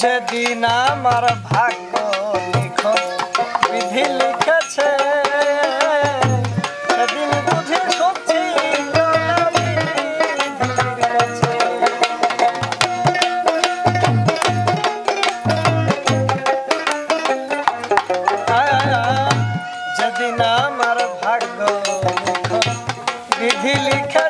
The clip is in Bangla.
লিখেছে দিন আমার ভাগ্য লিখো বিধি লিখেছে। সেদিন বুঝে সত্যি যেদিন আমার ভাগ্য লিখো বিধি লিখেছে